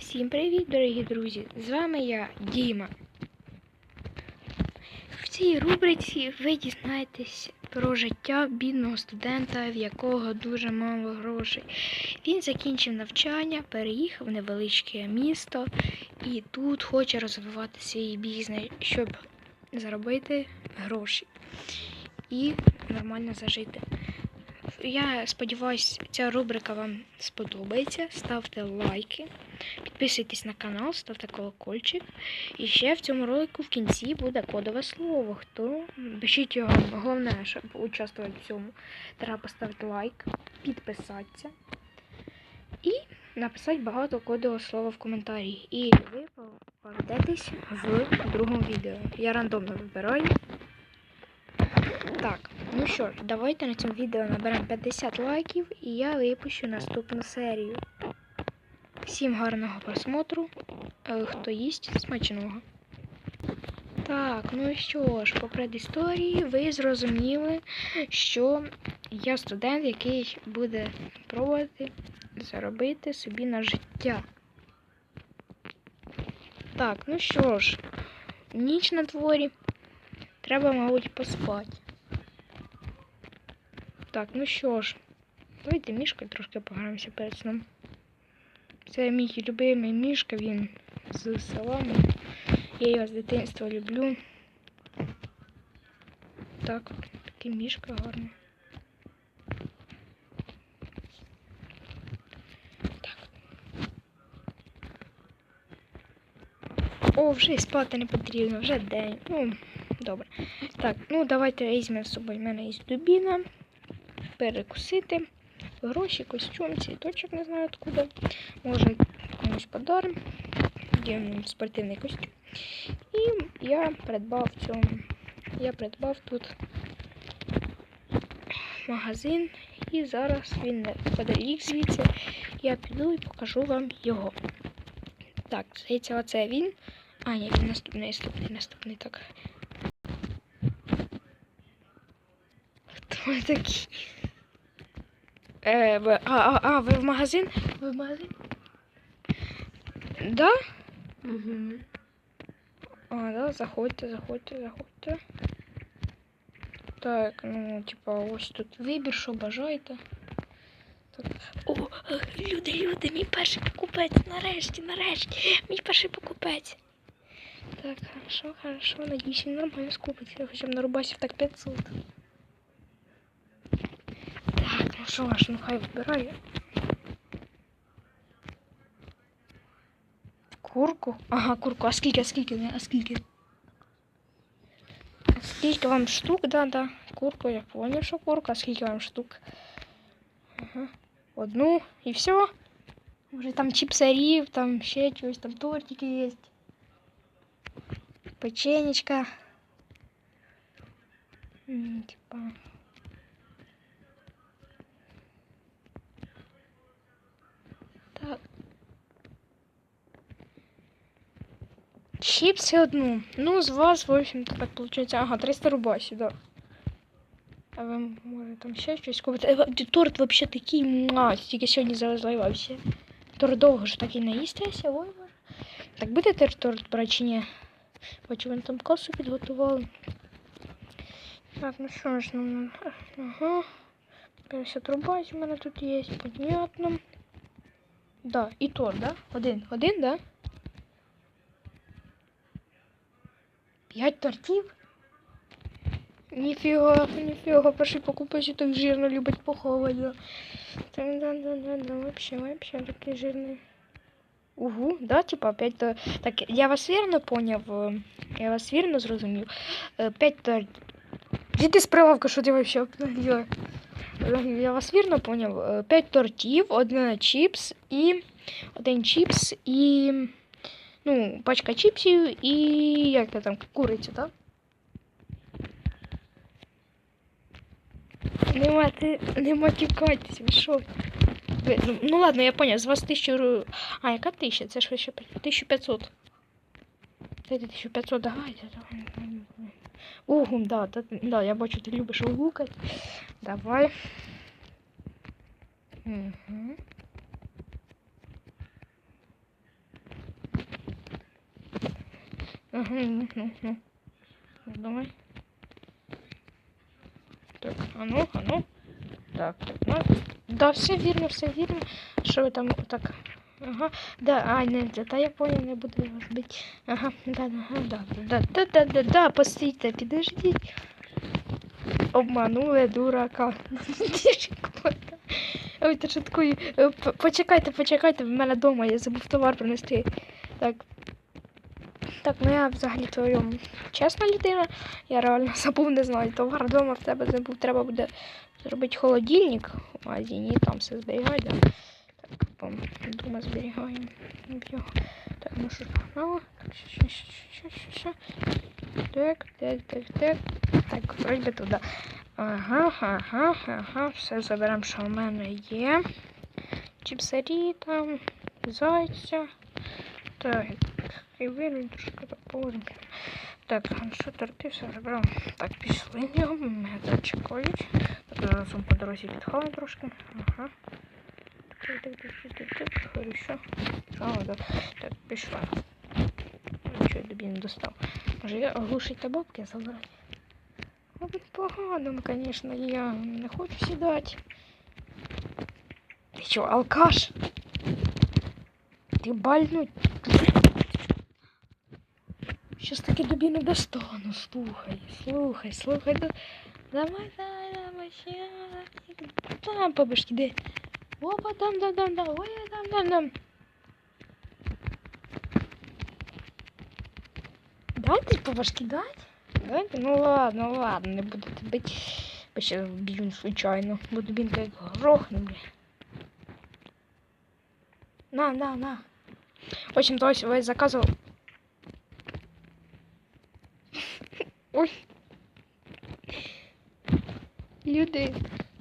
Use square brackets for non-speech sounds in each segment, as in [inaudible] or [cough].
Всім привіт, дорогі друзі! З вами я, Діма. В цій рубриці ви дізнаєтесь про життя бідного студента, в якого дуже мало грошей. Він закінчив навчання, переїхав в невеличке місто і тут хоче розвивати свій бізнес, щоб заробити гроші і нормально зажити. Я сподіваюся, ця рубрика вам сподобається. Ставте лайки, підписуйтесь на канал, ставте колокольчик. І ще в цьому ролику в кінці буде кодове слово. Хто пишіть його. Головне, щоб участвувати в цьому, треба поставити лайк, підписатися і написати багато кодового слова в коментарі. І ви попадетесь в другому відео. Я рандомно вибираю. Ну що ж, давайте на цьому відео наберемо 50 лайків і я випущу наступну серію. Всім гарного просмотру, е, хто їсть смачного. Так, ну що ж, по предісторії ви зрозуміли, що я студент, який буде пробувати заробити собі на життя. Так, ну що ж, ніч на дворі. Треба, мабуть, поспати. Так, ну що ж, давайте мішкою трошки пограємося перед сном. Це мій любимий мішка, він з села. Я його з дитинства люблю. Так, такий мішка гарний. Так. О, вже й спати не потрібно, вже день. Ну, добре. Так, ну давайте візьмемо з собою. У мене є дубіна перекусити. Гроші, костюм, цвіточок, не знаю откуда. Може комусь подаримо. Є спортивний костюм. І я придбав цьому. Я придбав тут магазин. І зараз він неподалік звідси. Я піду і покажу вам його. Так, здається, оце він. А, ні, він наступний, наступний, наступний. Так. Хто такий? Е, ви, а, а, а, ви в магазин? Ви в магазин? Да? Угу. А, да, заходьте, заходьте, заходьте. Так, ну, типа, ось тут вибір, що бажаєте. Так. О, люди, люди, мій перший покупець. Нарешті, нарешті. Мій перший покупець. Так, хорошо, хорошо. Надіюсь, він нормально скупиться. Хоча б на рубасів так 500. Так, ну що ж, ну хай вибирає. Курку? Ага, курку. А скільки, а скільки, а скільки? А скільки вам штук? Да, да. Курку, я понял, що курка. А скільки вам штук? Ага. Одну і все. Може там чипсарів, там ще чогось, там тортики є. Печенечка. М, Типа. Чипсы одну. Ну, з вас, в общем-то, так. Ага, 300 рубасів, да. А ви, може, там ще щось купити? Е, Торт вообще такий, муа, тільки сьогодні завезла вообще. Торт довго ж так і наїстися, ой, боже. Так будете торт брати чи ні? Бачу, вони там касу підготували. Так, ну що ж, ну, ага. 50 рубасів у мене тут є, понятно. Да, і торт, да? Один, один, да? П'ять тортів? Ніфіга, ніфіга, перший покупець так жирно любить да, вообще, вообще такий жирний. Угу, да, типа, п'ять то... Так, я вас вірно поняв, е, я вас вірно зрозумів. Е, П'ять тортів. Іди з прилавка, що ти вообще обнагліла? Я вас вірно поняв. Е, П'ять тортів, один чіпс і один чіпс і ну, пачка чіпсів і як це там, куриця, так? Нема, ти, не матюкайтесь, ви що? Ну, ну ладно, я поняв, з вас тисячу... А, яка тисяча? Це ж ще 1500. Це 1500, давайте. давай. Угу, да, да, да, я бачу, ти любиш угукати. Давай. Угу. Ага, ну, ну, ну. Давай. Так, а ну, а ну. Так, 15. Да, все вірно, все вірно. Що ви там так. Ага, да, а, не, та я понял, не буду його збити. Ага, да, да, да, да, да, да, да, да, постійте, підождіть. Обманули дурака. [laughs] Ой, ти шуткую. Е, Почекайте, почекайте, в мене вдома, я забув товар принести. Так. Так, ну я взагалі твоєму чесна людина. Я реально [laughs] забув, не знаю, товар вдома в тебе забув. Треба буде зробити холодильник в магазині там все зберігати. Да? Так, пом, вдома зберігаємо. Так, ну що ще. Так, так, так, так. Так, вроді туди. Ага, ага, ага. Все заберемо, що в мене є. Чіпсарі там, зайця. Так, і вирву трошки допомогу. Так, ну що торти все забрав. Так, пішли його, мене тут чекають. Так, зараз по дорозі підховаю трошки. Ага. Так, так, так, так, так, так, хорошо. О, да. Так, пішла. Що я тобі не достав? Може я оглушить бабки забрати? Мабуть, погано, звісно, я не хочу сідати. Ти що, алкаш? Ти бальнуть? Щас таки не достану. Слухай, слухай, слухай. да- Давай, давай, давай, ще. Там, бабушки, де? Опа, там, там, там, там, ой, там, там, там. Дайте бабушки, дать? Дайте? Ну ладно, ладно, не буду тебе бити. Бо ще случайно. Буду він як грохну, бля. На, на, на. В общем-то, ось ось заказував. Ой. Люди.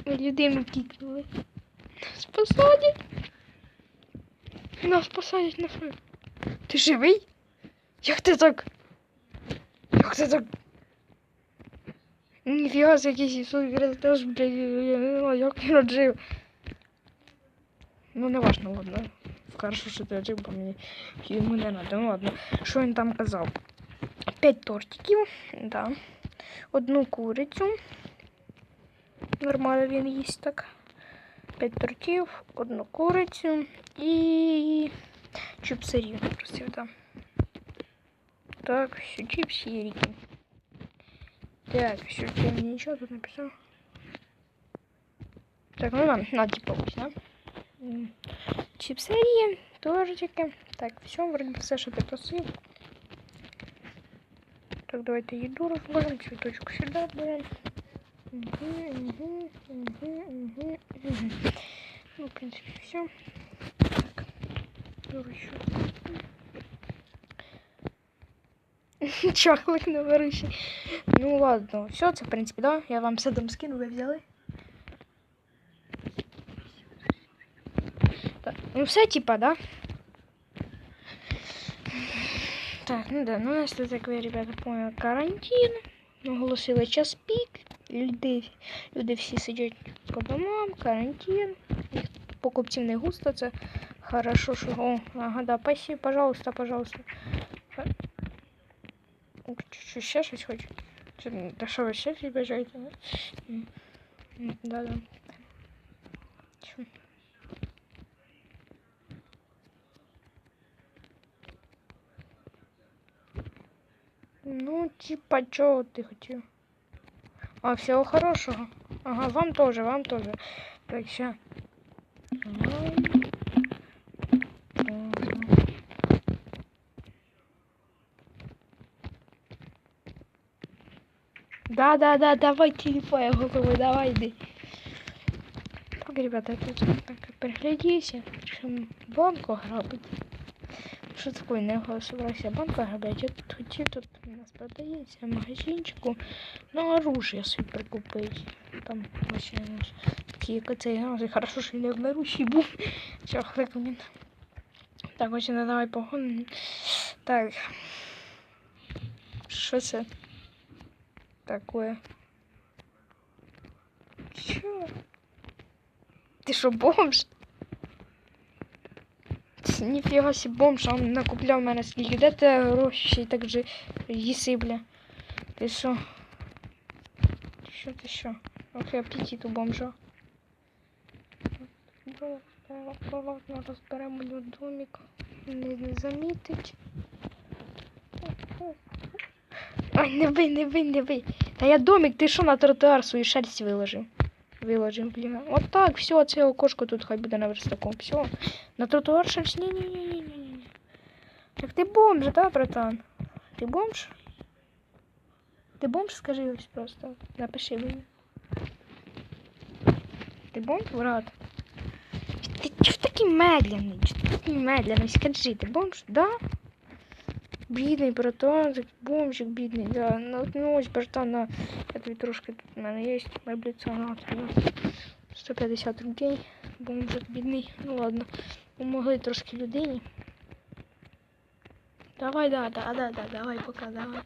Людину кікнули. Нас посадять. Нас посадять на фронт. Ти живий? Як ти так? Як ти так? Ніфіга з якийсь супер теж, блядь, знаю, як він жив. Ну, не важно, ладно. Хорошо, що ти жив, бо мені йому не надо. Ну ладно. Що він там казав? П'ять тортиків, да. Одну курицю. Нормально він їсть так. П'ять тортів, одну курицю і чіпсарів просив, да. Так, все чіпсірики. Так, все, ты мне ничего тут написал? Так, ну ладно, на типа ось, да? М, тортики. Так, все, вроде все, що ти просив. Так, давайте їду розложимо, цвіточку сюди беремо. Угу, угу, угу. Ну, в принципе, все. Так, еще. Чахлик на вируші. Ну ладно, все, це в принципі, да. Я вам там скину, ви взяли. Так, ну все, типа, да? Так, ну да, ну нас тут, ви, ребята, поняли, карантин. Оголосили час пік. Люди, люди всі сидять по домам, карантин. Їх покупців не густо, це хорошо, що. О, ага, да, спасибо, пожалуйста, пожалуйста. Чуть-чуть ще щось хочу. Та що ви ще бажаєте? да? М, Ну, типа, чого ти хотів? А, всего хорошего. Ага, вам тоже, вам тоже. Так. Ага. Да, да, да, давай телефон, я готовый, давай, иди. Так, ребята, тут так приглядіться, що банку грабить. Що таке, не собрався банку грабить, я тут тут у нас продається магазинчику, ну оружие собі прикупить. Там вообще ну, такі, як оцей, ну, хорошо, що не одноручий був. Все, хлик він. Так, ось не давай погон. Так. Що це? Такое. Чё? Ты что, бомж? Ніфіга сі бомж, а він накупляв мене скільки. Де ти гроші ще так же їси, бля? Ти що? Ти що, ти що? Ох, апетит у бомжа. Акуратно розберемо домик. Не, не замітить. Ой, не бий, не бий, не бий. Та я домик, ти що на тротуар свою шерсть виложив? Виложив, блін. От так, все, це окошко тут хай буде на верстаком. Все. На тротуар. Ні-ні-ні-ні-ні. Так ти бомж, да, братан? Ти бомж? Ти бомж, скажи просто. Напиши мені. Ти бомж, брат? Ти чого такий медленний? Чого такий медленний? Скажи, ти бомж, да? Бідний братан, такий бомжик бідний, да. Ну, ну ось, братан, на. Я тобі трошки тут у мене є мебліця на тобі. 150 рублей. Бомжик бідний. Ну ладно. Помогли трошки людині. Давай, да, да, да, да, давай, пока, давай.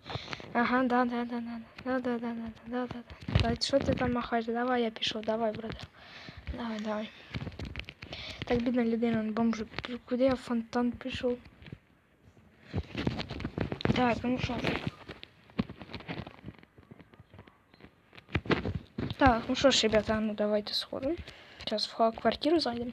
Ага, да, да, да, да, да, да, да, да, да, да, да. Да, що ти там махаєш? Давай, я пішов, давай, брат. Давай, давай. Так, бідна людина, бомж. Куди я в фонтан пішов? Так, ну що ж. Так, ну що ж, ребята, ну давайте сходимо. Сейчас в квартиру зайдемо.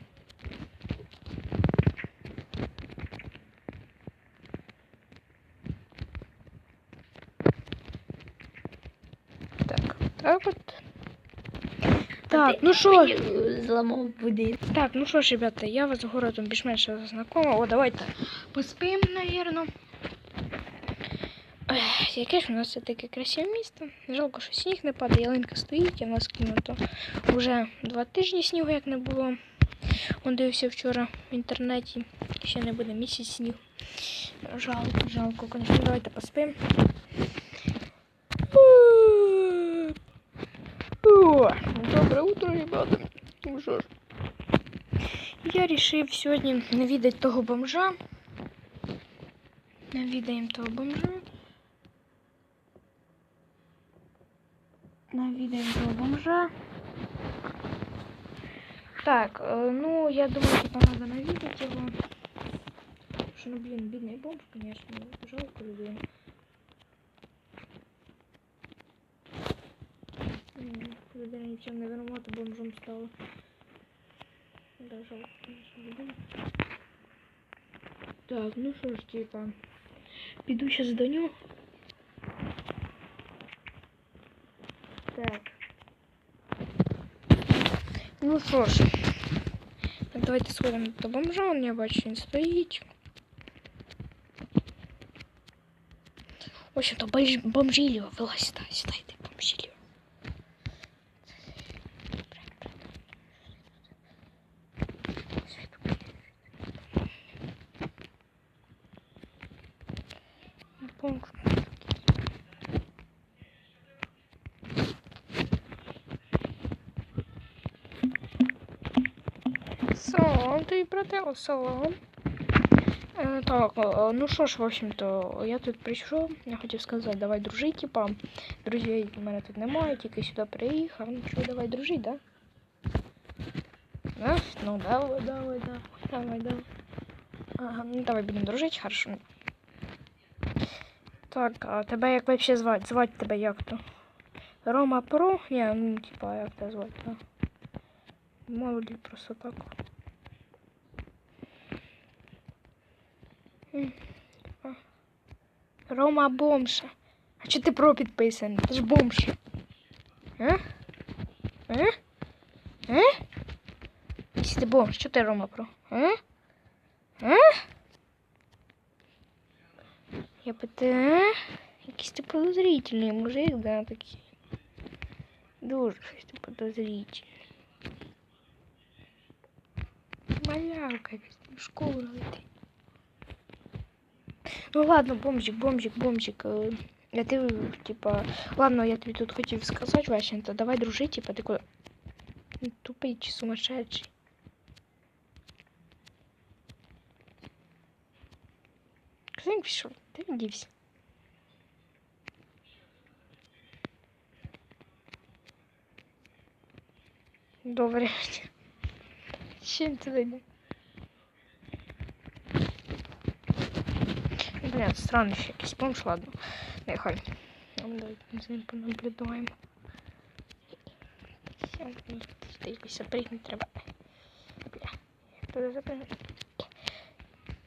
Так, так от. Так, ну що, Зламав будинок. так, ну що ж, ребята, я вас з городом більш-менш знакома. О, давайте поспим, наверно. Ех, Яке ж у нас все таке красиве місто. Жалко, що сніг не падає, ялинка стоїть, а в нас кинуто. Уже два тижні снігу як не було. Он дивився вчора в інтернеті. Ще не буде місяць снігу. Жалко, жалко, звісно, давайте поспим. О, Доброе утро, ребята. Ну. Я рішив сьогодні навідати того бомжа. Навідаємо того бомжа. навідаємо до бомжа. Так, э, ну я думаю, что надо навидеть типа. его. Что, ну блин, бедный бомж, конечно, ну, жалко людей. Когда я ничем, наверное, это бомжом стало. Да, жалко. Так, ну что ж, типа, пойду сейчас доню. Ну що ж. Давайте сходимо до бомжа, он я бачу, він. В общем-то, бомж- бомжилио, вылазь сюда, сюда, йди, бомжилио. Брате, салам. Е, так, е, ну що ж, в общем-то, я тут прийшов, я хотів сказати, давай дружити, типа. Друзей у мене тут немає, тільки сюди приїхав. Ну що, давай дружити, да? Да? Ну давай, давай, давай, давай, давай. Ага, ну давай будемо дружити, хорошо. Так, а тебе як вообще звати? Звати тебе як то? Рома Про? Ні, ну типа як тебе звати, да? Мало ли просто так. М, типа. Рома бомж. А чого ти про підписаний? Ти ж бомж. А? А? А? Якщо ти бомж, що ти Рома про? А? А? Я питаю? Якийсь ти подозрительний мужик, да, такий. Дуже щось ти подозрительний. Малявка в школу летить. Ну ладно, бомжик, бомжик, бомжик. э, Я ты, типа, ладно, я тебе тут хотел сказать, Ващенко, давай дружить, типа, ты куда? Ну, Тупый чи сумасшедший. Куда он пішов? Ти він дівся? Добре. Чим ти дойде? Ні, странно, ще якийсь бомж, ладно. Нехай. Ну, давайте з ним понаблюдаємо. Якось запригнути треба. Бля, як туди запригнути?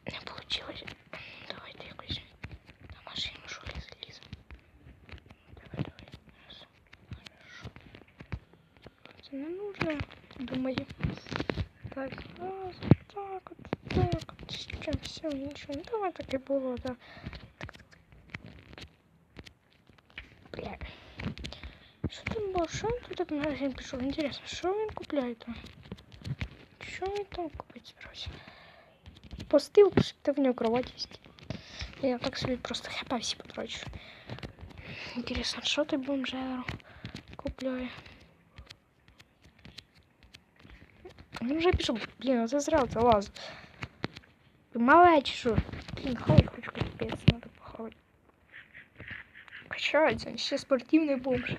Не получилось. Давайте якось на машину що ли заліземо. Давай, давай. Хорошо. Це не нужно, думаю. Так, раз, так, от, так, от, ще все, нічого. Ну, давай так і було, да. Так, так, так. Бля. Що там було? Що він тут так в магазин пішов? Інтересно, що він купляє там? Що він там купить збирався? Постив, та в нього кровать есть. Я так собі просто хп всі потрачу. Інтересно, що ти бомжеру купляє? Ну вже пішов. Блін, оце зразу це лаз. Ти мале Чи що? Блін, хавай хоч капець, надо похавати. Качається, він ще спортивний бомж.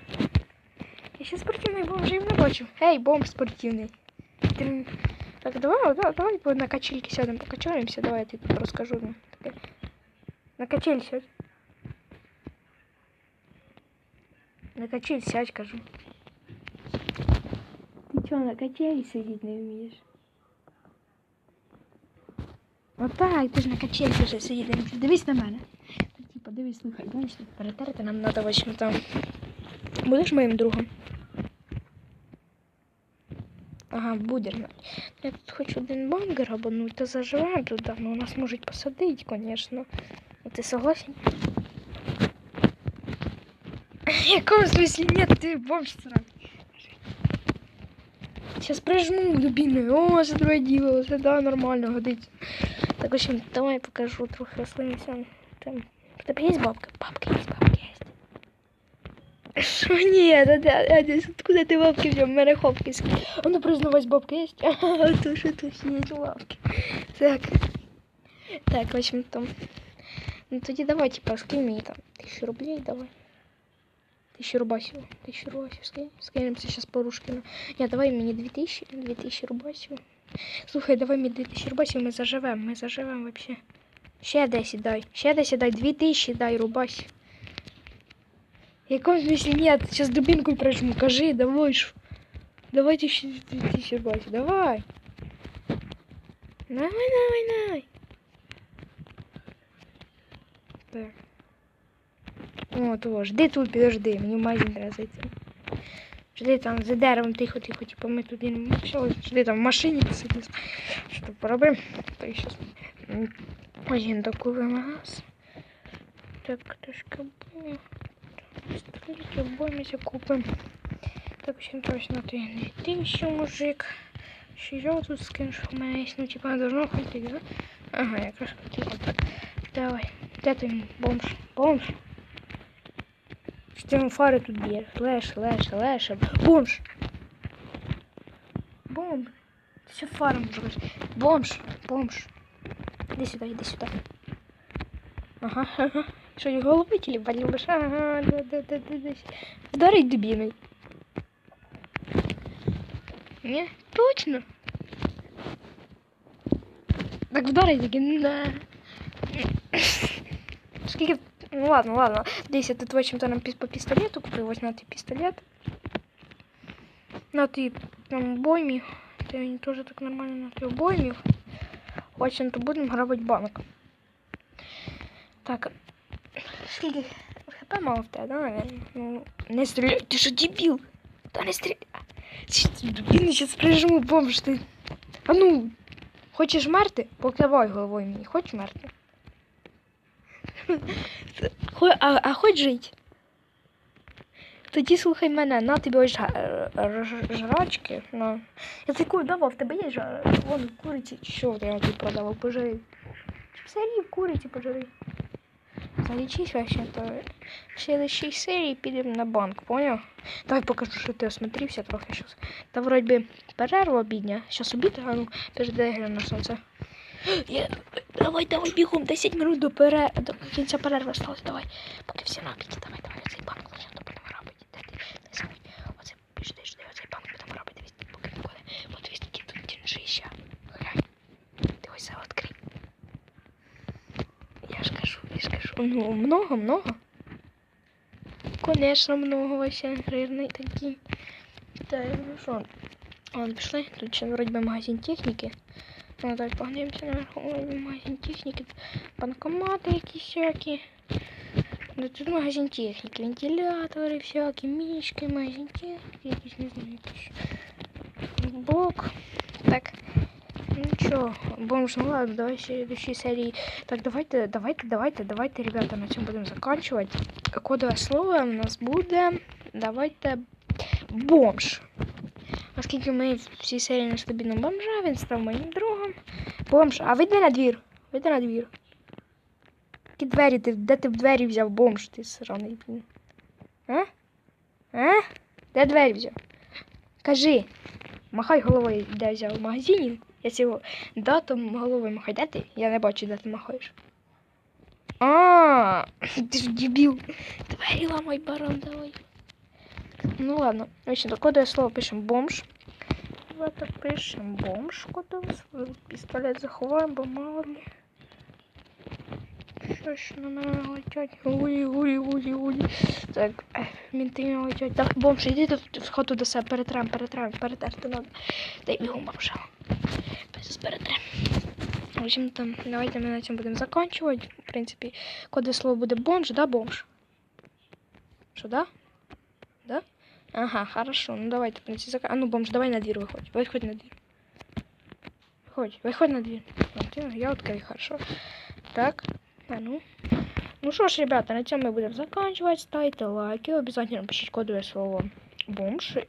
Я ще спортивний бомж і не бачив. Ей, бомж спортивний. Ти... м- Так, давай, давай, давай по- на качельки сядемо, покачаємося, давай я тобі розкажу. ну, таке. На качель сядь. На качель сядь, кажу. Ти чого на качелі сидіти не вмієш? Отак, ти ж на качелі вже сидіти. Дивись на мене. Типа, дивись, слухай, знаєш, тут перетерти нам надо восьми там. Будеш моїм другом? Ага, будеш. Я тут хочу один бамгер абонуть, то заживемо туди, но нас можуть посадити. А ти согласен? [laughs] В якому смысле нет, ти бомж сраний. Сейчас прижму, любимый. О, це твоє діло, це да, нормально годиться. Так, в общем, давай покажу трохи рослинцям. Там. В тебе є бабка? Бабка є, бабка є. Що ні, да, да, да, да, откуда ти бабки взяв? У мене хопки. А ну признавайся, бабка є? Ага, то що тут є бабки. Так. Так, в общем, там. Ну тоді давай, типа, скинь мені там тисячу рублей, давай. Тысячу рубасів. Тысячу рубасів скинь. Скинемося сейчас по Рушкину. Ні, давай мені дві тисячі, дві тисячі рубасів. Слухай, давай мені дві тисячі рубасів, ми заживемо, ми заживемо вообще. Ще 10 дай, ще 10 дай, дві тисячі дай рубасів. В якому смысле нет? Сейчас дубинку прожму, кажи, давай ж. Давайте еще 2000 рубасів, давай. Давай, давай, давай. Так. О, то жди тут, підожди, мені в магазин треба. Жди там за деревом тихо, тихо, типу ми туди не все, жди там в машині посидимо. Що поробимо? Так, щас. Один такий магаз. Так, трошки обоє. Століття обоємося купимо. Так, всім точно ти не ти ще мужик. Ще я тут скину, що мене є, ну, типа, не должно хватить, да? Ага, якраз хотіла так. Давай. Де ти бомж? Бомж? Ти фари тут б'єш? Леше, леше, леше. Бомж! Бомж! Ти ще фаром робиш? Бомж! Бомж! Іди сюди, іди сюди. Ага, ага. Що, його ловить или любиш? Ага, да, да, да, да, да. Вдарить дубиной. Не, точно. Так вдарить таки, на. Ну ладно, ладно. Десь я тут в общем-то нам піс- по пістолету купив. Ось на ти пістолет. На ти там боймі. Ти мені теж так нормально на ти боймі. В общем-то будемо грабити банк. Так. Скільки? ХП мало в тебе, да, наверное? Ну, не стріляй. Ти що, дебіл? Та не стріляй. Він зараз прижму бомж ти. А ну, хочеш мерти? Покивай головою мені. Хочеш мерти? А, а хоч жить? Тоді слухай мене, на тобі ось жа- жрачки. На. Я таку давав, в тебе є жа... Вон куриці, що я тобі продавав, пожири. Серії куриці пожири. Залічись вообще, то в следующей серии підемо на банк, понял? Давай покажу, що ти осмотрився трохи щас. Та би перерва обідня. Щас обід, а ну, гляну на сонце. Я... Давай, давай, бігом, 10 минут до, пере... до кінця перерви осталось, давай. Поки всі на обіді, давай, давай, оцей банк лише то будемо робити. Де ти? Де самий? Оце, жди, жди, оцей банк будемо робити, дивись, поки ніколи. От які тут дінжища. Глянь. Це відкрий. Я ж кажу, я ж Ну, много, много. Конечно, много вообще жирний такий. Так, ну що? Ладно, пішли. Тут ще вроді би магазин техніки. Ну, так, погнемося наверху. Вроді магазин техніки. Банкомати якісь всякі. Ну, тут магазин техніки. Вентилятори всякі, мішки, магазин техніки, якісь, не знаю, якісь. Блок. Так. Ну чё, бомж, ну ладно, давай в следующей серии. Так, давайте, давайте, давайте, давайте, ребята, на цьому будемо заканчивать. Кодове слово у нас буде. Давайте бомж. Оскільки ми в цій серії на стабільному бомжа, він став моїм другом. Бомж, а вийди на двір. Вийди на двір. Які двері ти, де ти в двері взяв бомж, ти сраний, блін. А? А? Де двері взяв? Кажи. Махай головою, де взяв в магазині. Я цього датом головою махай. Де ти? Я не бачу, де ти махаєш. А, ти ж дебіл. Двері ламай, баран, давай. Ну ладно. До кодове слово пишемо бомж. Давайте пишемо бомж кодове слово. Пістолет заховаємо, бо мало ли. Що ж на мене летять? Гулі, гулі, гулі. Так, ех, мінти не летять. Так, бомж, іди тут в хату до себе, перетрем, перетрем, перетерти надо. Дай бігом бомжа. Без перетрем. В общем, там, давайте ми на цьому будемо закінчувати. В принципі, кодове слово буде бомж, да, бомж? Що? Да? Ага, хорошо. Ну давайте, в принципе, зак... А ну, бомж, давай на дверь выходь. Выходь на дверь. Выходь, выходь на дверь. Вот, я- я открою, хорошо. Так, а ну. Ну що ж, ребята, на цьому ми будемо закінчувати. Ставте лайки, обов'язково пишіть кодове слово бомж. І